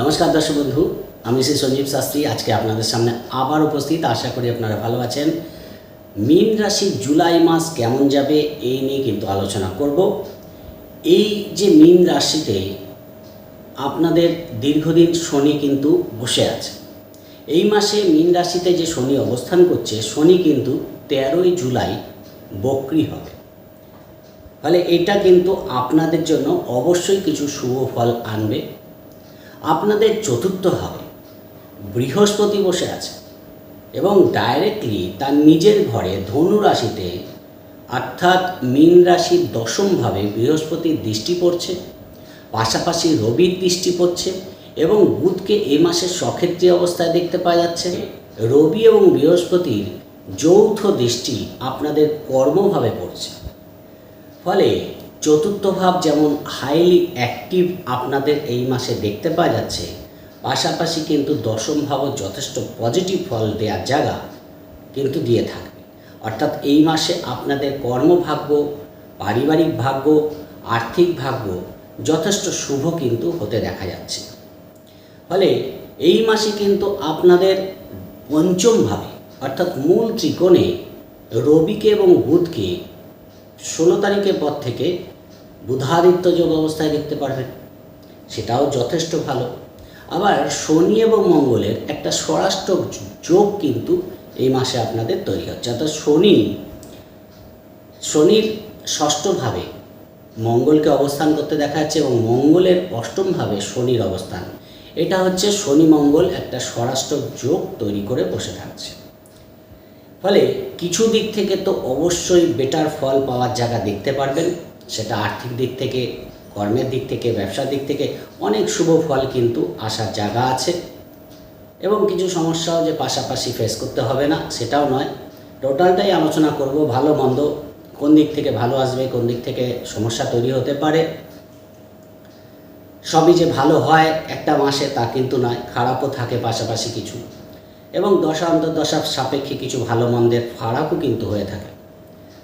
নমস্কার দর্শক বন্ধু, আমি শ্রী সঞ্জীব শাস্ত্রী। আজকে আপনাদের সামনে আবার উপস্থিত। আশা করি আপনারা ভালো আছেন। মীন রাশি জুলাই মাস কেমন যাবে এই নিয়ে কিন্তু আলোচনা করব। এই যে মীন রাশিতে আপনাদের দীর্ঘদিন শনি কিন্তু বসে আছে। এই মাসে মীন রাশিতে যে শনি অবস্থান করছে, শনি কিন্তু তেরোই জুলাই বক্রি হবে। ফলে এটা কিন্তু আপনাদের জন্য অবশ্যই কিছু শুভ ফল আনবে। আপনাদের চতুর্থ হবে। বৃহস্পতি বসে আছে এবং ডাইরেক্টলি তার নিজের ঘরে ধনু রাশিতে, অর্থাৎ মীন রাশির দশমভাবে বৃহস্পতির দৃষ্টি পড়ছে, পাশাপাশি রবির দৃষ্টি পড়ছে এবং বুধকে এ মাসের সক্ষেত্রী অবস্থায় দেখতে পাওয়া যাচ্ছে। রবি এবং বৃহস্পতির যৌথ দৃষ্টি আপনাদের কর্মভাবে পড়ছে। ফলে চতুর্থ ভাব যেমন হাইলি অ্যাক্টিভ আপনাদের এই মাসে দেখতে পাওয়া যাচ্ছে, পাশাপাশি কিন্তু দশম ভাবও যথেষ্ট পজিটিভ ফল দেওয়ার জায়গা কিন্তু দিয়ে থাকবে। অর্থাৎ এই মাসে আপনাদের কর্মভাগ্য, পারিবারিক ভাগ্য, আর্থিক ভাগ্য যথেষ্ট শুভ কিন্তু হতে দেখা যাচ্ছে। ফলে এই মাসে কিন্তু আপনাদের পঞ্চমভাবে অর্থাৎ মূল ত্রিকোণে রবিকে এবং বুধকে ষোলো তারিখের পর থেকে বুধাদিত্য যোগ অবস্থায় দেখতে পারবেন। সেটাও যথেষ্ট ভালো। আবার শনি এবং মঙ্গলের একটা স্বরাষ্ট্র যোগ কিন্তু এই মাসে আপনাদের তৈরি হচ্ছে। অর্থাৎ শনি, শনির ষষ্ঠভাবে মঙ্গলকে অবস্থান করতে দেখা যাচ্ছে এবং মঙ্গলের অষ্টমভাবে শনির অবস্থান। এটা হচ্ছে শনি মঙ্গল একটা স্বরাষ্ট্র যোগ তৈরি করে বসে থাকছে। ফলে কিছু দিক থেকে তো অবশ্যই বেটার ফল পাওয়ার জায়গা দেখতে পারবেন। সেটা আর্থিক দিক থেকে, কর্মের দিক থেকে, ব্যবসার দিক থেকে অনেক শুভ ফল কিন্তু আসার জায়গা আছে। এবং কিছু সমস্যাও যে পাশাপাশি ফেস করতে হবে না, সেটাও নয়। টোটালটাই আলোচনা করব ভালো, মন্দ, কোন দিক থেকে ভালো আসবে, কোন দিক থেকে সমস্যা তৈরি হতে পারে। সবই যে ভালো হয় একটা মাসে তা কিন্তু নয়, খারাপও থাকে পাশাপাশি কিছু। এবং দশা অন্তর্দশা সাপেক্ষে কিছু ভালো, মন্দের ফারাকও কিন্তু হয়ে থাকে।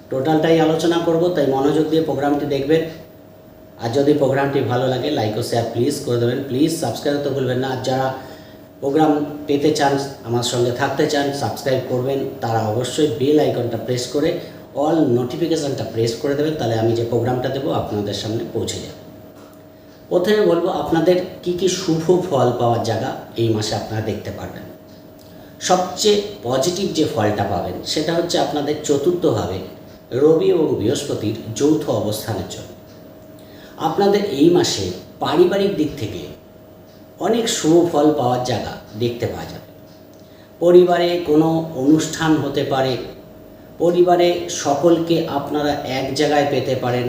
টোটালটাই আলোচনা করব, তাই মনোযোগ দিয়ে প্রোগ্রামটি দেখবেন। আর যদি প্রোগ্রামটি ভালো লাগে লাইক ও শেয়ার প্লিজ করে দেবেন। প্লিজ সাবস্ক্রাইব তো ভুলবেন না। আর যারা প্রোগ্রাম পেতে চান, আমার সঙ্গে থাকতে চান সাবস্ক্রাইব করবেন, তারা অবশ্যই বেল আইকনটা প্রেস করে অল নোটিফিকেশানটা প্রেস করে দেবেন, তাহলে আমি যে প্রোগ্রামটা দেবো, আপনাদের সামনে পৌঁছে যাবে। প্রথমে বলব, আপনাদের কি কি শুভ ফল পাওয়ার জায়গা এই মাসে আপনারা দেখতে পারবেন। সবচেয়ে পজিটিভ যে ফলটা পাবেন, সেটা হচ্ছে আপনাদের চতুর্থভাবে রবি এবং বৃহস্পতির যৌথ অবস্থানের জন্য। আপনাদের এই মাসে পারিবারিক দিক থেকে অনেক শুভ ফল পাওয়ার জায়গা দেখতে পাওয়া যাবে। পরিবারে কোনো অনুষ্ঠান হতে পারে, পরিবারে সকলকে আপনারা এক জায়গায় পেতে পারেন,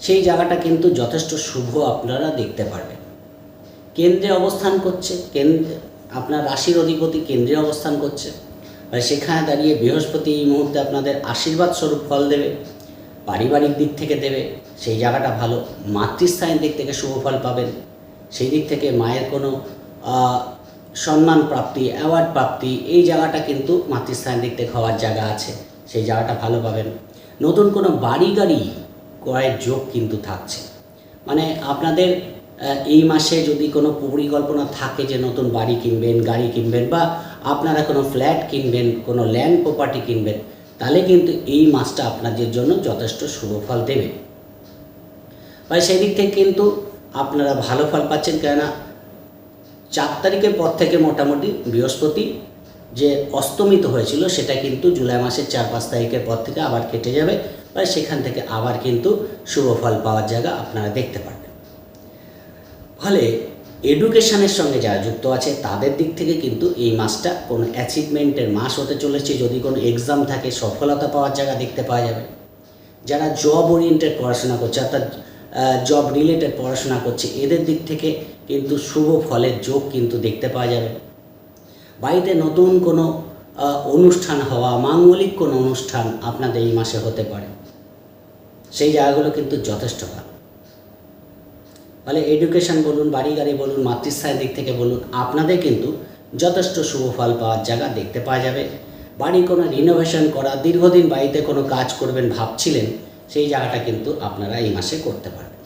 সেই জায়গাটা কিন্তু যথেষ্ট শুভ আপনারা দেখতে পারবেন। কেন্দ্রে অবস্থান করছে, কেন্দ্রে আপনার রাশির অধিপতি কেন্দ্রে অবস্থান করছে। আর সেখানে দাঁড়িয়ে বৃহস্পতি এই মুহূর্তে আপনাদের আশীর্বাদ স্বরূপ ফল দেবে, পারিবারিক দিক থেকে দেবে, সেই জায়গাটা ভালো, মাতৃস্থানের দিক থেকে শুভ ফল পাবেন। সেই দিক থেকে মায়ের কোনো সম্মান প্রাপ্তি, অ্যাওয়ার্ড প্রাপ্তি, এই জায়গাটা কিন্তু মাতৃস্থানের দিক থেকে হওয়ার জায়গা আছে, সেই জায়গাটা ভালো পাবেন। নতুন কোনো বাড়ি গাড়ি ক্রয়ের যোগ কিন্তু থাকছে। মানে আপনাদের এই মাসে যদি কোনো পরিকল্পনা থাকে যে নতুন বাড়ি কিনবেন, গাড়ি কিনবেন বা আপনারা কোনো ফ্ল্যাট কিনবেন, কোনো ল্যান্ড প্রপার্টি কিনবেন, তাহলে কিন্তু এই মাসটা আপনাদের জন্য যথেষ্ট শুভ ফল দেবে। বা সেই দিক থেকে কিন্তু আপনারা ভালো ফল পাচ্ছেন, কেননা চার তারিখের পর থেকে মোটামুটি বৃহস্পতি যে অস্তমিত হয়েছিল, সেটা কিন্তু জুলাই মাসের চার পাঁচ তারিখের পর থেকে আবার কেটে যাবে। বা সেখান থেকে আবার কিন্তু শুভ ফল পাওয়ার জায়গা আপনারা দেখতে পারবেন। ফলে এডুকেশনের সঙ্গে যারা যুক্ত আছে, তাদের দিক থেকে কিন্তু এই মাসটা কোনো অ্যাচিভমেন্টের মাস হতে চলেছে। যদি কোনো এক্সাম থাকে, সফলতা পাওয়ার জায়গা দেখতে পাওয়া যাবে। যারা জব ওরিয়েন্টেড পড়াশোনা করছে, অর্থাৎ জব রিলেটেড পড়াশোনা করছে, এদের দিক থেকে কিন্তু শুভ ফলের যোগ কিন্তু দেখতে পাওয়া যাবে। বাড়িতে নতুন কোনো অনুষ্ঠান হওয়া, মাঙ্গলিক কোনো অনুষ্ঠান আপনাদের এই মাসে হতে পারে। সেই জায়গাগুলো কিন্তু যথেষ্ট ভালো। ফলে এডুকেশন বলুন, বাড়ি গাড়ি বলুন, মাতৃস্থানের দিক থেকে বলুন, আপনাদের কিন্তু যথেষ্ট শুভ ফল পাওয়ার জায়গা দেখতে পাওয়া যাবে। বাড়ি কোনো রিনোভেশন করা, দীর্ঘদিন বাড়িতে কোনো কাজ করবেন, ভাবছিলেন, সেই জায়গাটা কিন্তু আপনারা এই মাসে করতে পারবেন।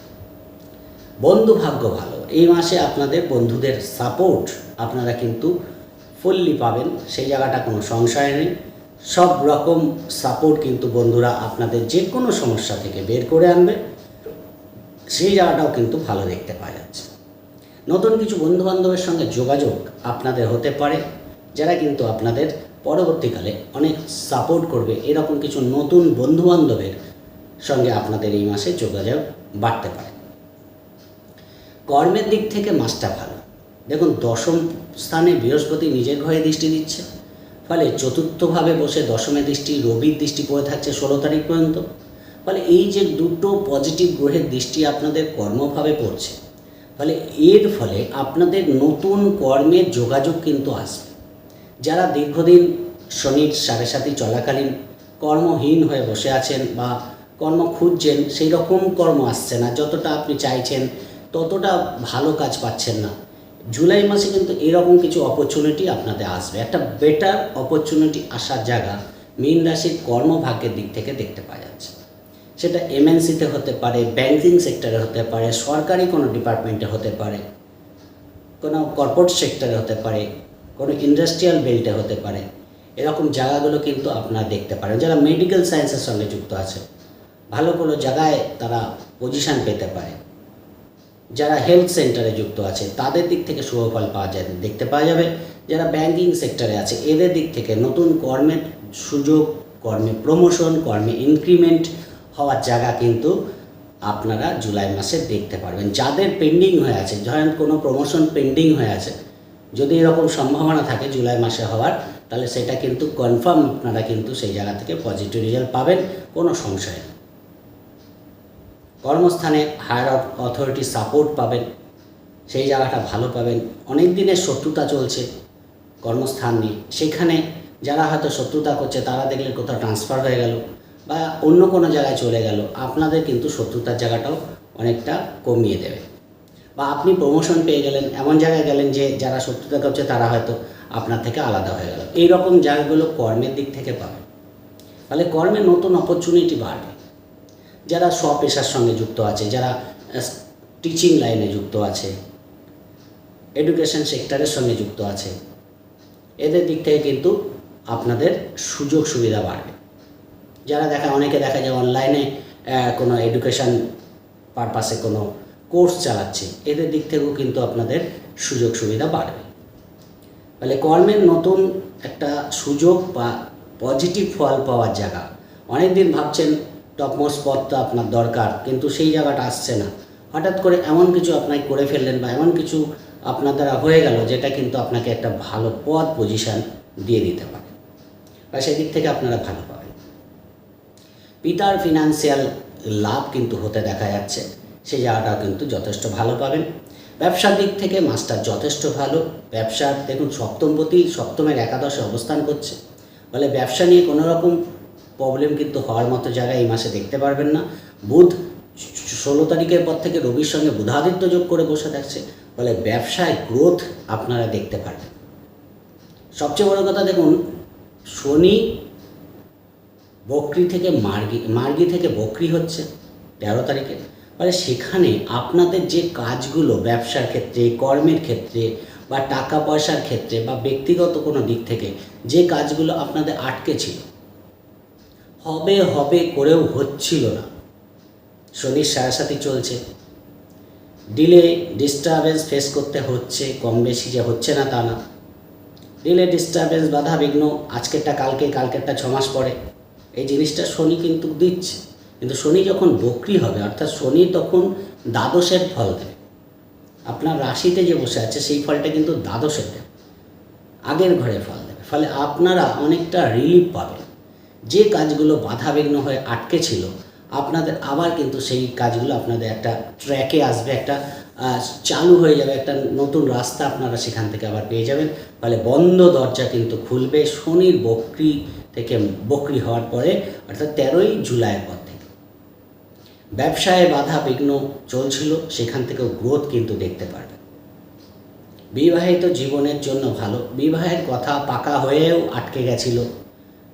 বন্ধু ভাগ্য ভালো, এই মাসে আপনাদের বন্ধুদের সাপোর্ট আপনারা কিন্তু ফুললি পাবেন, সেই জায়গাটা কোনো সংশয় নেই। সব রকম সাপোর্ট কিন্তু বন্ধুরা আপনাদের যে কোনো সমস্যা থেকে বের করে আনবে। সেই জায়গাটাও কিন্তু ভালো দেখতে পাওয়া যাচ্ছে। নতুন কিছু বন্ধুবান্ধবের সঙ্গে যোগাযোগ আপনাদের হতে পারে, যারা কিন্তু আপনাদের পরবর্তীকালে অনেক সাপোর্ট করবে। এরকম কিছু নতুন বন্ধুবান্ধবের সঙ্গে আপনাদের এই মাসে যোগাযোগ বাড়তে পারে। কর্মের দিক থেকে মাসটা ভালো। দেখুন, দশম স্থানে বৃহস্পতি নিজের ঘরে দৃষ্টি দিচ্ছে, ফলে চতুর্থভাবে বসে দশমে দৃষ্টি, রবির দৃষ্টি পড়ে থাকছে ষোলো তারিখ পর্যন্ত। ফলে এই যে দুটো পজিটিভ গ্রহের দৃষ্টি আপনাদের কর্মভাবে পড়ছে ফলে এর ফলে আপনাদের নতুন কর্মের যোগাযোগ কিন্তু আসবে। যারা দীর্ঘদিন শনির সাড়ে সাথে চলাকালীন কর্মহীন হয়ে বসে আছেন বা কর্ম খুঁজছেন, সেই রকম কর্ম আসছে না, যতটা আপনি চাইছেন ততটা ভালো কাজ পাচ্ছেন না। জুলাই মাসে কিন্তু এরকম কিছু অপরচুনিটি আপনাদের আসবে। একটা বেটার অপরচুনিটি আসার জায়গা মীন রাশির কর্মভাগ্যের দিক থেকে দেখতে পাওয়া যাচ্ছে সেটা এমএনসিতে হতে পারে ব্যাংকিং সেক্টরে হতে পারে, সরকারি কোনো ডিপার্টমেন্টে হতে পারে, কোনো কর্পোরেট সেক্টরে হতে পারে, কোনো ইন্ডাস্ট্রিয়াল বেল্টে হতে পারে, এরকম জায়গাগুলো কিন্তু আপনারা দেখতে পারেন। যারা মেডিকেল সায়েন্সের সঙ্গে যুক্ত আছে, ভালো কোনো জায়গায় তারা পজিশন পেতে পারে। যারা হেলথ সেন্টারে যুক্ত আছে, তাদের দিক থেকে শুভফল পাওয়া যায়, দেখতে পাওয়া যাবে। যারা ব্যাংকিং সেক্টরে আছে, এদের দিক থেকে নতুন কর্মের সুযোগ, কর্মে প্রমোশন কর্মে ইনক্রিমেন্ট হওয়ার জায়গা কিন্তু আপনারা জুলাই মাসে দেখতে পারবেন। যাদের পেন্ডিং হয়ে আছে, ধরেন কোনো প্রমোশন পেন্ডিং হয়ে আছে, যদি এরকম সম্ভাবনা থাকে জুলাই মাসে হওয়ার, তাহলে সেটা কিন্তু কনফার্ম আপনারা কিন্তু সেই জায়গা থেকে পজিটিভ রেজাল্ট পাবেন, কোনো সংশয় নেই। কর্মস্থানে হায়ার অফ অথরিটি সাপোর্ট পাবেন, সেই জায়গাটা ভালো পাবেন। অনেক দিনের শত্রুতা চলছে কর্মস্থান নিয়ে। সেখানে যারা হয়তো শত্রুতা করছে, তারা দেখলে কোথাও ট্রান্সফার হয়ে গেল। বা অন্য কোনো জায়গায় চলে গেল, আপনাদের কিন্তু শত্রুতার জায়গাটাও অনেকটা কমিয়ে দেবে। বা আপনি প্রমোশন পেয়ে গেলেন, এমন জায়গায় গেলেন যে যারা শত্রুতা করছে তারা হয়তো আপনার থেকে আলাদা হয়ে গেল। এই রকম জায়গাগুলো কর্মের দিক থেকে পাবে। তাহলে কর্মে নতুন অপরচুনিটি বাড়বে। যারা স্বপেশার সঙ্গে যুক্ত আছে, যারা টিচিং লাইনে যুক্ত আছে এডুকেশন সেক্টরের সঙ্গে যুক্ত আছে, এদের দিক থেকে কিন্তু আপনাদের সুযোগ সুবিধা বাড়বে। যারা দেখা, অনেকে দেখা যায় অনলাইনে কোনো এডুকেশন পারপাসে কোনো কোর্স চালাচ্ছে, এদের দিক থেকেও কিন্তু আপনাদের সুযোগ সুবিধা বাড়বে। ফলে কর্মের নতুন একটা সুযোগ বা পজিটিভ ফল পাওয়ার জায়গা। অনেক দিন ভাবছেন টপমোস্ট পদটা আপনার দরকার, কিন্তু সেই জায়গাটা আসছে না। হঠাৎ করে এমন কিছু আপনাকে করে ফেললেন বা এমন কিছু আপনার দ্বারা হয়ে গেল, যেটা কিন্তু আপনাকে একটা ভালো পদ পজিশান দিয়ে দিতে পারে। বা সেদিক থেকে আপনারা ভালো পাবেন। পিতার ফিনান্সিয়াল লাভ কিন্তু হতে দেখা যাচ্ছে। সেই জায়গাটাও কিন্তু যথেষ্ট ভালো পাবেন। ব্যবসার দিক থেকে মাস্টার যথেষ্ট ভালো। ব্যবসার, দেখুন সপ্তমপতি সপ্তমের একাদশে অবস্থান করছে। ফলে ব্যবসা নিয়ে কোনো রকম প্রবলেম কিন্তু হওয়ার মতো জায়গায় এই মাসে দেখতে পারবেন না। বুধ ষোলো তারিখের পর থেকে রবির সঙ্গে বুধাদিত্য যোগ করে বসে থাকছে। ফলে ব্যবসায় গ্রোথ আপনারা দেখতে পারবেন। সবচেয়ে বড় কথা, দেখুন, শনি বকরি থেকে মার্গি মার্গি থেকে বকরি হচ্ছে তেরো তারিখে। ফলে সেখানে আপনাদের যে কাজগুলো ব্যবসার ক্ষেত্রে, কর্মের ক্ষেত্রে বা টাকা পয়সার ক্ষেত্রে বা ব্যক্তিগত কোনো দিক থেকে যে কাজগুলো আপনাদের আটকে ছিল, হবে হবে করেও হচ্ছিল না। শনির সাথে চলছে। ডিলে ডিস্টারবেন্স ফেস করতে হচ্ছে, কম বেশি যে হচ্ছে না তা না। ডিলে ডিস্টারবেন্স বাধা বিঘ্ন, আজকেরটা, কালকে, কালকেরটা ছমাস পরে। এই জিনিসটা শনি কিন্তু দিচ্ছে। কিন্তু শনি যখন বকরি হবে, অর্থাৎ শনি তখন দ্বাদশের ফল দেবে আপনার রাশিতে যে বসে আছে, সেই ফলটা কিন্তু দ্বাদশের দেবে আগের ঘরে ফল দেবে। ফলে আপনারা অনেকটা রিলিফ পাবেন। যে কাজগুলো বাধাবিঘ্ন হয়ে আটকে ছিল, আপনাদের আবার কিন্তু সেই কাজগুলো আপনাদের একটা ট্র্যাকে আসবে, একটা চালু হয়ে যাবে, একটা নতুন রাস্তা আপনারা সেখান থেকে আবার পেয়ে যাবেন। ফলে বন্ধ দরজা কিন্তু খুলবে। শনির বকরি থেকে বকরি হওয়ার পরে, অর্থাৎ তেরোই জুলাইয়ের পর থেকে। ব্যবসায় বাধা বিঘ্ন চলছিল, সেখান থেকেও গ্রোথ কিন্তু দেখতে পারবেন। বিবাহিত জীবনের জন্য ভালো। বিবাহের কথা পাকা হয়েও আটকে গেছিল।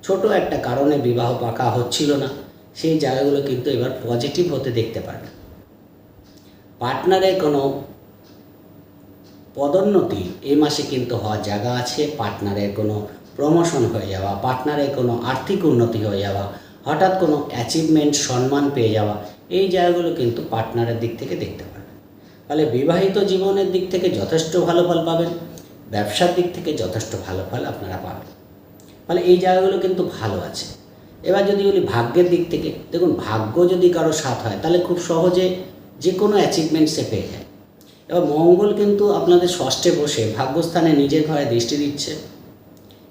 ছোট একটা কারণে বিবাহ পাকা হচ্ছিল না। সেই জায়গাগুলো কিন্তু এবার পজিটিভ হতে দেখতে পারবেন। পার্টনারের কোনো পদোন্নতি এই মাসে কিন্তু হওয়ার জায়গা আছে। পার্টনারের কোনো প্রমোশন হয়ে যাওয়া পার্টনারে কোনো আর্থিক উন্নতি হয়ে যাওয়া, হঠাৎ কোনো অ্যাচিভমেন্ট সম্মান পেয়ে যাওয়া, এই জায়গাগুলো কিন্তু পার্টনারের দিক থেকে দেখতে পারেন ফলে বিবাহিত জীবনের দিক থেকে যথেষ্ট ভালো ফল পাবেন, ব্যবসার দিক থেকে যথেষ্ট ভালো ফল আপনারা পাবেন। ফলে এই জায়গাগুলো কিন্তু ভালো আছে। এবার যদি বলি ভাগ্যের দিক থেকে, দেখুন ভাগ্য যদি কারও সাথ হয়, তাহলে খুব সহজে যে কোনো অ্যাচিভমেন্ট সে পেয়ে যায়। এবার মঙ্গল কিন্তু আপনাদের ষষ্ঠে বসে ভাগ্যস্থানে নিজের ঘরে দৃষ্টি দিচ্ছে।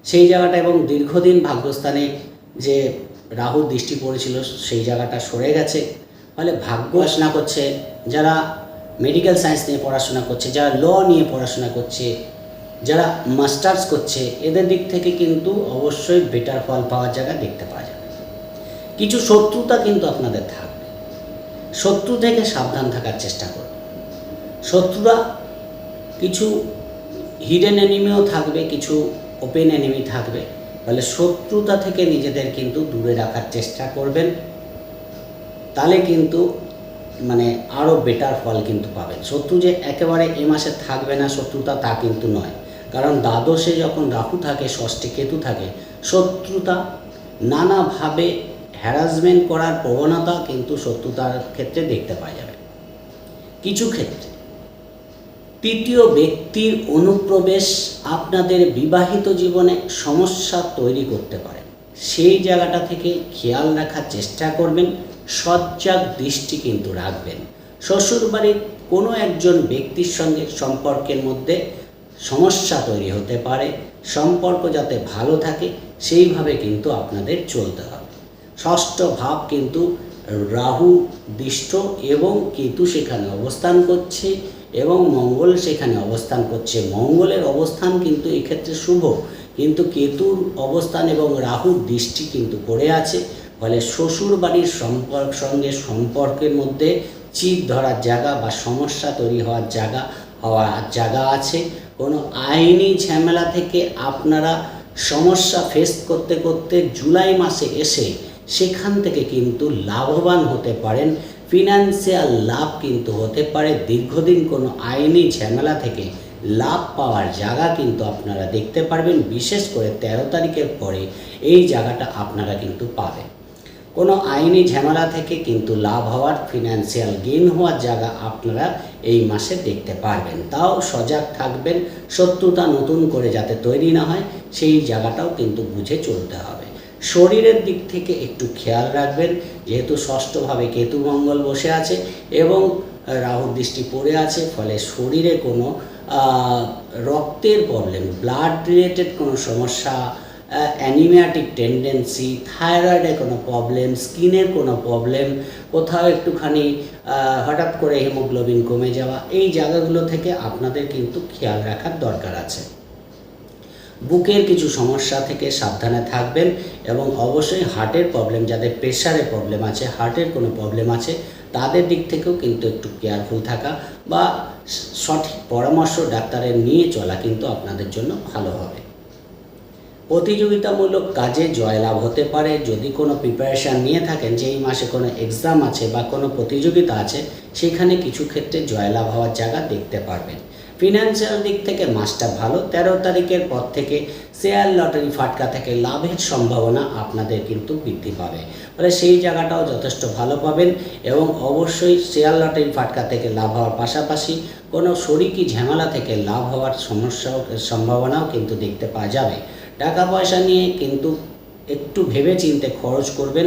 সেই জায়গাটা এবং দীর্ঘদিন ভাগ্যস্থানে যে রাহুর দৃষ্টি পড়েছিল, সেই জায়গাটা সরে গেছে। ফলে ভাগ্য রচনা করছে, যারা মেডিকেল সায়েন্স নিয়ে পড়াশোনা করছে, যারা ল নিয়ে পড়াশোনা করছে, যারা মাস্টার্স করছে, এদের দিক থেকে কিন্তু অবশ্যই বেটার ফল পাওয়ার জায়গা দেখতে পাওয়া যাবে। কিছু শত্রুতা কিন্তু আপনাদের থাকবে। শত্রু থেকে সাবধান থাকার চেষ্টা করুন। শত্রুরা কিছু হিডেন এনিমিও থাকবে, কিছু ওপেন এনিমি থাকবে ফলে শত্রুতা থেকে নিজেদের কিন্তু দূরে রাখার চেষ্টা করবেন। তাহলে কিন্তু মানে আরও বেটার ফল কিন্তু পাবেন। শত্রু যে একেবারে এ মাসে থাকবে না, শত্রুতা তা কিন্তু নয়। কারণ দ্বাদশে যখন রাহু থাকে, ষষ্ঠে কেতু থাকে, শত্রুতা নানাভাবে হ্যারাসমেন্ট করার প্রবণতা কিন্তু শত্রুতার ক্ষেত্রে দেখতে পাওয়া যাবে। কিছু ক্ষেত্রে তৃতীয় ব্যক্তির অনুপ্রবেশ আপনাদের বিবাহিত জীবনে সমস্যা তৈরি করতে পারে। সেই জায়গাটা থেকে খেয়াল রাখার চেষ্টা করবেন সজ্জাগ দৃষ্টি কিন্তু রাখবেন। শ্বশুরবাড়ির কোনো একজন ব্যক্তির সঙ্গে সম্পর্কের মধ্যে সমস্যা তৈরি হতে পারে, সম্পর্ক যাতে ভালো থাকে, সেইভাবে কিন্তু আপনাদের চলতে হবে। ষষ্ঠ ভাব কিন্তু রাহু, দৃষ্ট এবং কেতু সেখানে অবস্থান করছে। এবং মঙ্গল সেখানে অবস্থান করছে। মঙ্গলের অবস্থান কিন্তু এক্ষেত্রে শুভ, কিন্তু কেতুর অবস্থান এবং রাহুর দৃষ্টি কিন্তু পড়ে আছে। ফলে শ্বশুর বাড়ির সম্পর্ক, সঙ্গে সম্পর্কের মধ্যে চিত ধরার জায়গা বা সমস্যা তৈরি হওয়ার জায়গা হওয়ার জায়গা আছে। কোনো আইনি ঝামেলা থেকে আপনারা সমস্যা ফেস করতে করতে জুলাই মাসে এসে সেখান থেকে কিন্তু লাভবান হতে পারেন। ফিনান্সিয়াল লাভ কিন্তু হতে পারে। দীর্ঘদিন কোনো আইনি ঝামেলা থেকে লাভ পাওয়ার জায়গা কিন্তু আপনারা দেখতে পারবেন। বিশেষ করে তেরো তারিখের পরে এই জায়গাটা আপনারা কিন্তু পাবেন। কোনো আইনি ঝামেলা থেকে কিন্তু লাভ হওয়ার ফিনান্সিয়াল গেইন হওয়ার জায়গা আপনারা এই মাসে দেখতে পারবেন। তাও সজাগ থাকবেন। শত্রুতা নতুন করে যাতে তৈরি না হয়, সেই জায়গাটাও কিন্তু বুঝে চলতে হবে। শরীরের দিক থেকে একটু খেয়াল রাখবেন, যেহেতু ষষ্ঠভাবে কেতু মঙ্গল বসে আছে এবং রাহুর দৃষ্টি পড়ে আছে, ফলে শরীরে কোনো রক্তের প্রবলেম ব্লাড রিলেটেড কোনো সমস্যা অ্যানিমিয়াটিক টেন্ডেন্সি থাইরয়েডের কোনো প্রবলেম স্কিনের কোনো প্রবলেম কোথাও একটুখানি হঠাৎ করে হিমোগ্লোবিন কমে যাওয়া, এই জায়গাগুলো থেকে আপনাদের কিন্তু খেয়াল রাখার দরকার আছে। বুকের কিছু সমস্যা থেকে সাবধানে থাকবেন এবং অবশ্যই হার্টের প্রবলেম যাদের প্রেশারের প্রবলেম আছে, হার্টের কোনো প্রবলেম আছে, তাদের দিক থেকেও কিন্তু একটু কেয়ারফুল থাকা বা সঠিক পরামর্শ ডাক্তারের নিয়ে চলা কিন্তু আপনাদের জন্য ভালো হবে। প্রতিযোগিতামূলক কাজে জয়লাভ হতে পারে। যদি কোনো প্রিপারেশান নিয়ে থাকেন, যে এই মাসে কোনো এক্সাম আছে বা কোনো প্রতিযোগিতা আছে, সেখানে কিছু ক্ষেত্রে জয়লাভ হওয়ার জায়গা দেখতে পারবেন। ফিনান্সিয়াল দিক থেকে মাসটা ভালো, তেরো তারিখের পর থেকে শেয়ার লটারি ফাটকা থেকে লাভের সম্ভাবনা আপনাদের কিন্তু বৃদ্ধি পাবে। ফলে সেই জায়গাটাও যথেষ্ট ভালো পাবেন এবং অবশ্যই শেয়ার লটারি ফাটকা থেকে লাভ হওয়ার পাশাপাশি কোনো শরিকি ঝামেলা থেকে লাভ হওয়ার সমস্যা সম্ভাবনাও কিন্তু দেখতে পাওয়া যাবে। টাকা পয়সা নিয়ে কিন্তু একটু ভেবে চিনতে খরচ করবেন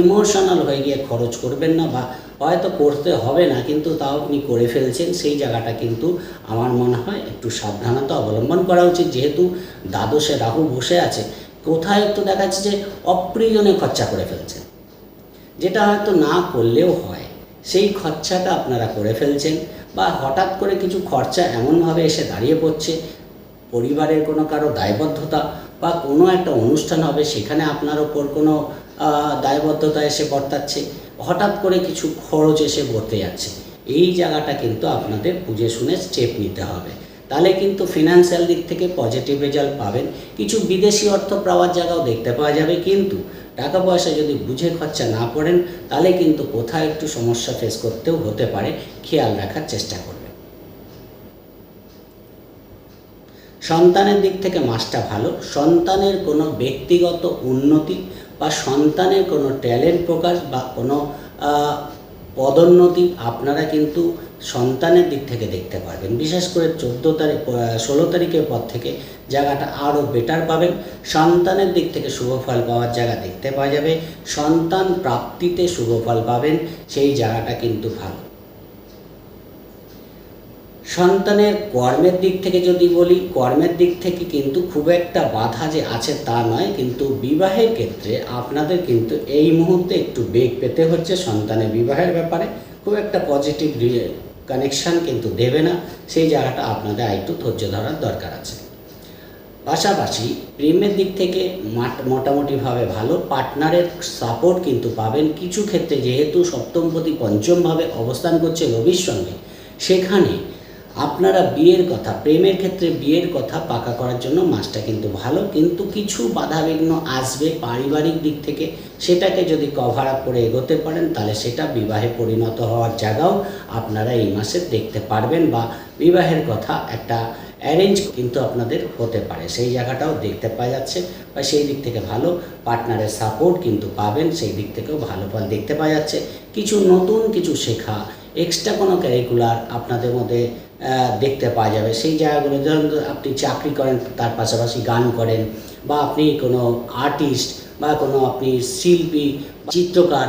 ইমোশনাল হয়ে গিয়ে খরচ করবেন না বা হয়তো করতে হবে না, কিন্তু তাও আপনি করে ফেলছেন, সেই জায়গাটা কিন্তু আমার মনে হয় একটু সাবধানতা অবলম্বন করা উচিত। যেহেতু দ্বাদশে রাহু বসে আছে, কোথায় একটু দেখা যাচ্ছে যে অপ্রয়োজনে খরচা করে ফেলছেন। যেটা হয়তো না করলেও হয়, সেই খরচাটা আপনারা করে ফেলছেন বা হঠাৎ করে কিছু খরচা এমনভাবে এসে দাঁড়িয়ে পড়ছে, পরিবারের কোনো কারও দায়বদ্ধতা বা কোনো একটা অনুষ্ঠান হবে, সেখানে আপনার ওপর কোনো দায়বদ্ধতা এসে বর্তাচ্ছে, হঠাৎ করে কিছু খরচ এসে বর্তে যাচ্ছে, এই জায়গাটা কিন্তু আপনাদের বুঝে শুনে স্টেপ নিতে হবে। তাহলে কিন্তু ফিনান্সিয়াল দিক থেকে পজিটিভ রেজাল্ট পাবেন, কিছু বিদেশি অর্থ পাওয়ার জায়গাও দেখতে পাওয়া যাবে, কিন্তু টাকা পয়সা যদি বুঝে খরচা না পড়েন তাহলে কিন্তু কোথাও একটু সমস্যা ফেস করতেও হতে পারে, খেয়াল রাখার চেষ্টা করবেন সন্তানের দিক থেকে মাসটা ভালো, সন্তানের কোনো ব্যক্তিগত উন্নতি বা সন্তানের কোনো ট্যালেন্ট প্রকাশ বা কোনো পদোন্নতি আপনারা কিন্তু সন্তানের দিক থেকে দেখতে পারবেন। বিশেষ করে চোদ্দ তারিখ ষোলো তারিখের পর থেকে জায়গাটা আরও বেটার পাবেন। সন্তানের দিক থেকে শুভ ফল পাওয়ার জায়গা দেখতে পাওয়া যাবে। সন্তান প্রাপ্তিতে শুভ ফল পাবেন, সেই জায়গাটা কিন্তু ভালো। সন্তানের কর্মের দিক থেকে যদি বলি, কর্মের দিক থেকে কিন্তু খুব একটা বাধা যে আছে তা নয়, কিন্তু বিবাহের ক্ষেত্রে আপনাদের কিন্তু এই মুহূর্তে একটু বেগ পেতে হচ্ছে সন্তানের বিবাহের ব্যাপারে। খুব একটা পজিটিভ কানেকশান কিন্তু দেবে না, সেই জায়গাটা আপনাদের একটু ধৈর্য ধরার দরকার আছে। পাশাপাশি প্রেমের দিক থেকে মাট- মোটামুটিভাবে ভালো পার্টনারের সাপোর্ট কিন্তু পাবেন কিছু ক্ষেত্রে যেহেতু সপ্তমপতি পঞ্চমভাবে অবস্থান করছে রবির সঙ্গে, সেখানে আপনারা বিয়ের কথা, প্রেমের ক্ষেত্রে বিয়ের কথা পাকা করার জন্য মাসটা কিন্তু ভালো, কিন্তু কিছু বাধাবিঘ্ন আসবে পারিবারিক দিক থেকে, সেটাকে যদি কভার আপ করে এগোতে পারেন, তাহলে সেটা বিবাহে পরিণত হওয়ার জায়গাও আপনারা এই মাসে দেখতে পারবেন বা বিবাহের কথা একটা অ্যারেঞ্জ কিন্তু আপনাদের হতে পারে। সেই জায়গাটাও দেখতে পাওয়া যাচ্ছে বা সেই দিক থেকে ভালো পার্টনারের সাপোর্ট কিন্তু পাবেন, সেই দিক থেকেও ভালো ফল দেখতে পাওয়া যাচ্ছে। কিছু নতুন কিছু শেখা এক্সট্রা কোনো ক্যারিকুলার আপনাদের মধ্যে দেখতে পাওয়া যাবে। সেই জায়গাগুলো ধরুন আপনি চাকরি করেন, তার পাশাপাশি গান করেন বা আপনি কোনো আর্টিস্ট বা কোনো আপনি শিল্পী চিত্রকার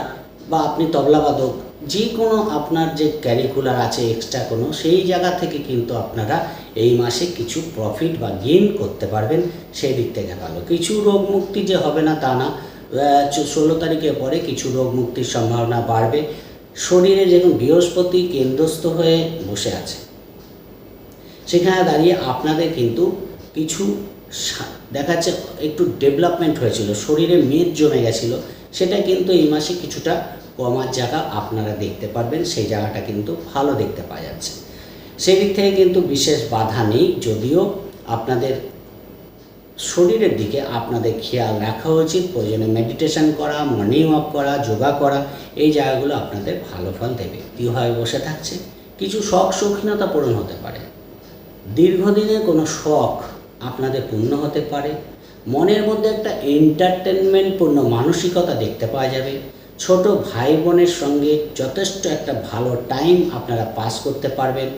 বা আপনি তবলাবাদক যে কোনো আপনার যে ক্যারিকুলার আছে এক্সট্রা কোনো, সেই জায়গা থেকে কিন্তু আপনারা এই মাসে কিছু প্রফিট বা গেইন করতে পারবেন সেই দিক থেকে ভালো। কিছু রোগ মুক্তি যে হবে না তা না ষোলো তারিখের পরে কিছু রোগ মুক্তির সম্ভাবনা বাড়বে। শরীরে যেমন বৃহস্পতি কেন্দ্রস্থ হয়ে বসে আছে। সেখানে দাঁড়িয়ে আপনাদের কিন্তু কিছু সা- দেখা যাচ্ছে একটু ডেভেলপমেন্ট হয়েছিল, শরীরে মেদ জমে গেছিল, সেটা কিন্তু এই মাসে কিছুটা কমার জায়গা আপনারা দেখতে পারবেন, সেই জায়গাটা কিন্তু ভালো দেখতে পাওয়া যাচ্ছে। সেই দিক থেকে কিন্তু বিশেষ বাধা নেই, যদিও আপনাদের শরীরের দিকে আপনাদের খেয়াল রাখা উচিত, প্রয়োজনে মেডিটেশন করা মর্নিং ওয়াক করা যোগা করা, এই জায়গাগুলো আপনাদের ভালো ফল দেবে। হয়ে বসে থাকছে, কিছু শখ শৌখিনতা পূরণ হতে পারে। দীর্ঘদিনের কোনো শখ আপনাদের পূর্ণ হতে পারে। মনের মধ্যে একটা এন্টারটেনমেন্টপূর্ণ মানসিকতা দেখতে পাওয়া যাবে। ছোট ভাই বোনের সঙ্গে যথেষ্ট একটা ভালো টাইম আপনারা পাস করতে পারবেন।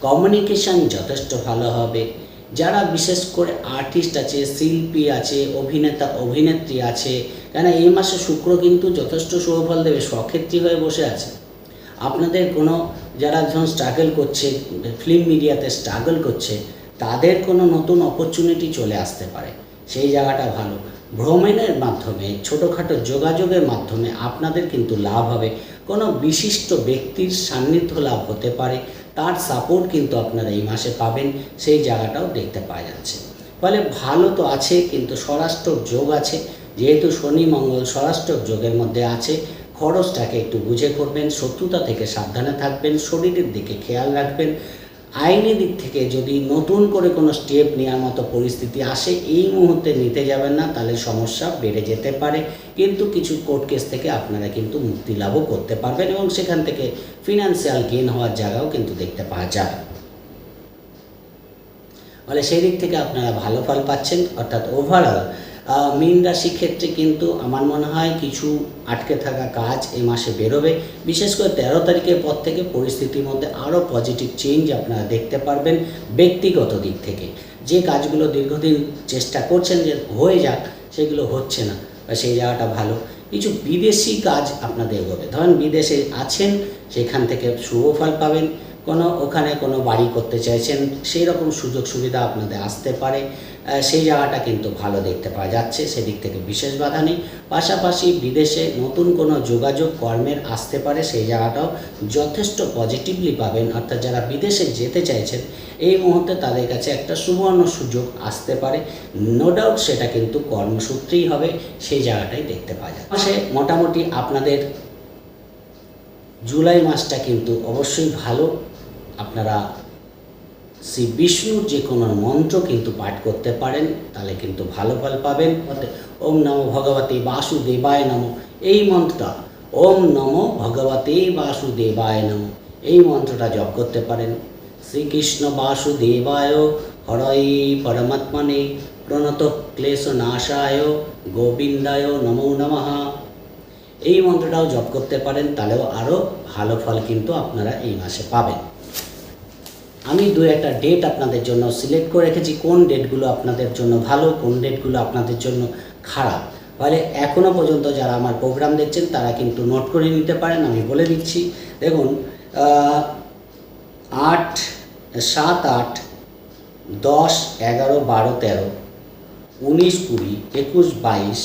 কমিউনিকেশান যথেষ্ট ভালো হবে। যারা বিশেষ করে আর্টিস্ট আছে, শিল্পী আছে, অভিনেতা, অভিনেত্রী আছে, কেন এই মাসে শুক্র কিন্তু যথেষ্ট সুফল দেবে, স্বক্ষেত্রী হয়ে বসে আছে। আপনাদের কোনো যারা যখন স্ট্রাগল করছে ফিল্ম মিডিয়াতে স্ট্রাগল করছে, তাদের কোনো নতুন অপরচুনিটি চলে আসতে পারে। সেই জায়গাটা ভালো। ভ্রমণের মাধ্যমে, ছোটোখাটো যোগাযোগের মাধ্যমে আপনাদের কিন্তু লাভ হবে। কোনো বিশিষ্ট ব্যক্তির সান্নিধ্য লাভ হতে পারে। তার সাপোর্ট কিন্তু আপনারা এই মাসে পাবেন। সেই জায়গাটাও দেখতে পাওয়া যাচ্ছে। ফলে ভালো তো আছে, কিন্তু স্বরাষ্ট্র যোগ আছে। যেহেতু শনি, মঙ্গল স্বরাষ্ট্র যোগের মধ্যে আছে খরচটাকে একটু বুঝে করবেন, শত্রুতা থেকে সাবধানে থাকবেন, শরীরের দিকে খেয়াল রাখবেন। আইনি দিক থেকে যদি নতুন করে কোনো স্টেপ নেওয়ার মতো পরিস্থিতি আসে, এই মুহূর্তে নিতে যাবেন না, তাহলে সমস্যা বেড়ে যেতে পারে। কিন্তু কিছু কোর্ট কেস থেকে আপনারা কিন্তু মুক্তি লাভও করতে পারবেন এবং সেখান থেকে ফিনান্সিয়াল গেন হওয়ার জায়গাও কিন্তু দেখতে পাওয়া যাবে ফলে সেই দিক থেকে আপনারা ভালো ফল পাচ্ছেন, অর্থাৎ ওভারঅল মীন রাশি ক্ষেত্রে কিন্তু আমার মনে হয় কিছু আটকে থাকা কাজ এ মাসে বেরোবে। বিশেষ করে তেরো তারিখের পর থেকে পরিস্থিতির মধ্যে আরও পজিটিভ চেঞ্জ আপনারা দেখতে পারবেন ব্যক্তিগত দিক থেকে। যে কাজগুলো দীর্ঘদিন চেষ্টা করছেন যে হয়ে যাক, সেগুলো হচ্ছে না, বা সেই জায়গাটা ভালো। কিছু বিদেশি কাজ আপনাদের এগোবে। ধরেন বিদেশে আছেন, সেখান থেকে শুভ ফল পাবেন। কোনো ওখানে কোনো বাড়ি করতে চাইছেন সেই রকম সুযোগ সুবিধা আপনাদের আসতে পারে। সেই জায়গাটা কিন্তু ভালো দেখতে পাওয়া যাচ্ছে। সেদিক থেকে বিশেষ বাধা নেই। পাশাপাশি বিদেশে নতুন কোনো যোগাযোগ কর্মের আসতে পারে, সেই জায়গাটাও যথেষ্ট পজিটিভলি পাবেন। অর্থাৎ যারা বিদেশে যেতে চাইছেন, এই মুহূর্তে তাদের কাছে একটা সুবর্ণ সুযোগ আসতে পারে। নো ডাউট সেটা কিন্তু কর্মসূত্রেই হবে, সেই জায়গাটাই দেখতে পাওয়া যায় মাসে মোটামুটি আপনাদের জুলাই মাসটা কিন্তু অবশ্যই ভালো। আপনারা শ্রী বিষ্ণুর যে কোনো মন্ত্র কিন্তু পাঠ করতে পারেন, তাহলে কিন্তু ভালো ফল পাবেন। ওম নমো ভগবতে বাসুদেবায় নম। এই মন্ত্রটা, ওম নমো ভগবতে বাসুদেবায় নম। এই মন্ত্রটা জপ করতে পারেন। শ্রীকৃষ্ণ বাসুদেবায় হরই পরমাত্মনে প্রণত ক্লেশ নাশায় গোবিন্দায় নমো নমঃ। এই মন্ত্রটাও জপ করতে পারেন, তাহলেও আরও ভালো ফল কিন্তু আপনারা এই মাসে পাবেন। আমি দু একটা ডেট আপনাদের জন্য সিলেক্ট করে রেখেছি, কোন ডেটগুলো আপনাদের জন্য ভালো, কোন ডেটগুলো আপনাদের জন্য খারাপ। ফলে এখনও পর্যন্ত যারা আমার প্রোগ্রাম দেখছেন, তারা কিন্তু নোট করে নিতে পারেন, আমি বলে দিচ্ছি। দেখুন আট, সাত, আট, দশ, এগারো, বারো, তেরো, উনিশ, কুড়ি, একুশ, বাইশ,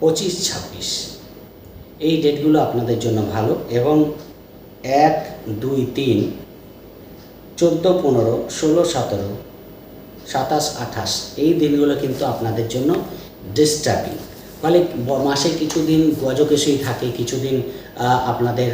পঁচিশ, ছাব্বিশ। এই ডেটগুলো আপনাদের জন্য ভালো এবং এক, দুই, তিন চোদ্দ পনেরো ষোলো সতেরো সাতাশ আঠাশ এই দিনগুলো কিন্তু আপনাদের জন্য ডিস্টার্বিং ফলে মাসে কিছুদিন গজকেশই থাকে কিছুদিন আহ, আপনাদের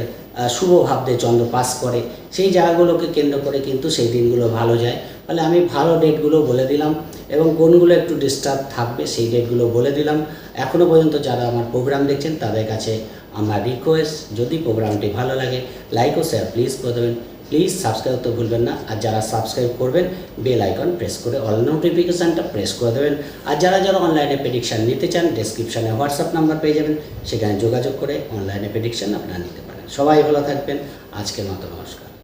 শুভ ভাবদের চন্দ্র পাস করে সেই জায়গাগুলোকে কেন্দ্র করে কিন্তু সেই দিনগুলো ভালো যায়। ফলে আমি ভালো ডেটগুলো বলে দিলাম এবং কোনগুলো একটু ডিস্টার্ব থাকবে সেই ডেটগুলো বলে দিলাম। এখনও পর্যন্ত যারা আমার প্রোগ্রাম দেখছেন তাদের কাছে আমার রিকোয়েস্ট যদি প্রোগ্রামটি ভালো লাগে লাইক ও শেয়ার প্লিজ করে দেবেন। প্লিজ সাবস্ক্রাইব করতে ভুলবেন না। আর যারা সাবস্ক্রাইব করবেন বেল আইকন প্রেস করে অল নোটিফিকেশানটা প্রেস করে দেবেন। আর যারা যারা অনলাইনে প্রেডিকশান নিতে চান ডিসক্রিপশানে হোয়াটসঅ্যাপ নাম্বার পেয়ে যাবেন। সেখানে যোগাযোগ করে অনলাইনে প্রেডিকশান আপনারা নিতে পারেন। সবাই ভালো থাকবেন। আজকের মতো নমস্কার।